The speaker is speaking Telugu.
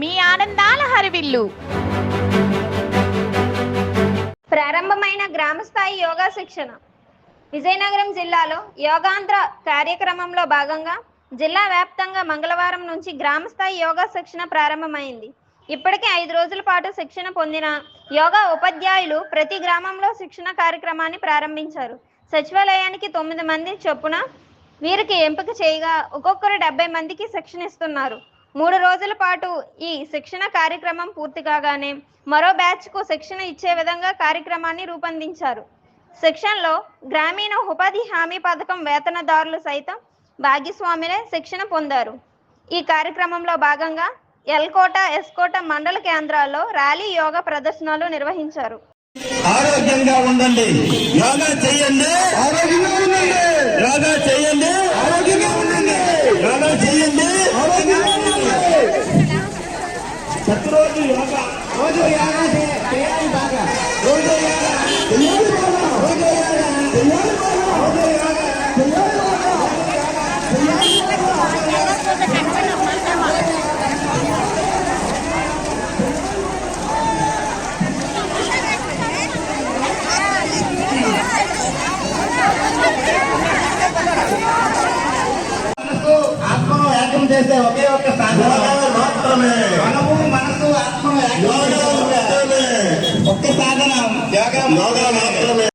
మీ ఆనందాల హరివిల్లు. ప్రారంభమైన గ్రామస్థాయి యోగా శిక్షణ. విజయనగరం జిల్లాలో యోగాంధ్ర కార్యక్రమంలో భాగంగా జిల్లా వ్యాప్తంగా మంగళవారం నుంచి గ్రామస్థాయి యోగా శిక్షణ ప్రారంభమైంది. ఇప్పటికే ఐదు రోజుల పాటు శిక్షణ పొందిన యోగా ఉపాధ్యాయులు ప్రతి గ్రామంలో శిక్షణ కార్యక్రమాన్ని ప్రారంభించారు. సచివాలయానికి తొమ్మిది మంది చొప్పున వీరికి ఎంపిక చేయగా ఒక్కొక్కరు డెబ్బై మందికి శిక్షణ ఇస్తున్నారు. మూడు రోజుల పాటు ఈ శిక్షణ కార్యక్రమం పూర్తి కాగానే మరో బ్యాచ్కు శిక్షణ ఇచ్చే విధంగా కార్యక్రమాన్ని రూపొందించారు. శిక్షణలో గ్రామీణ ఉపాధి హామీ పథకం వేతనదారులు సైతం భాగస్వాములే శిక్షణ పొందారు. ఈ కార్యక్రమంలో భాగంగా ఎల్కోట ఎస్కోట మండల కేంద్రాల్లో ర్యాలీ యోగా ప్రదర్శనలు నిర్వహించారు. ఆరోగ్యంగా ఉండండి. యోగా చేయండి. ఆరోగ్యంగా ఉండండి. యోగా చేయండి. ఆరోగ్యంగా ఉండండి. యోగా చేయండి. చేసే ఒకే ఒక్క సాధన మాత్రమే మనము ఒక్క సాధన యోగా మాత్రమే.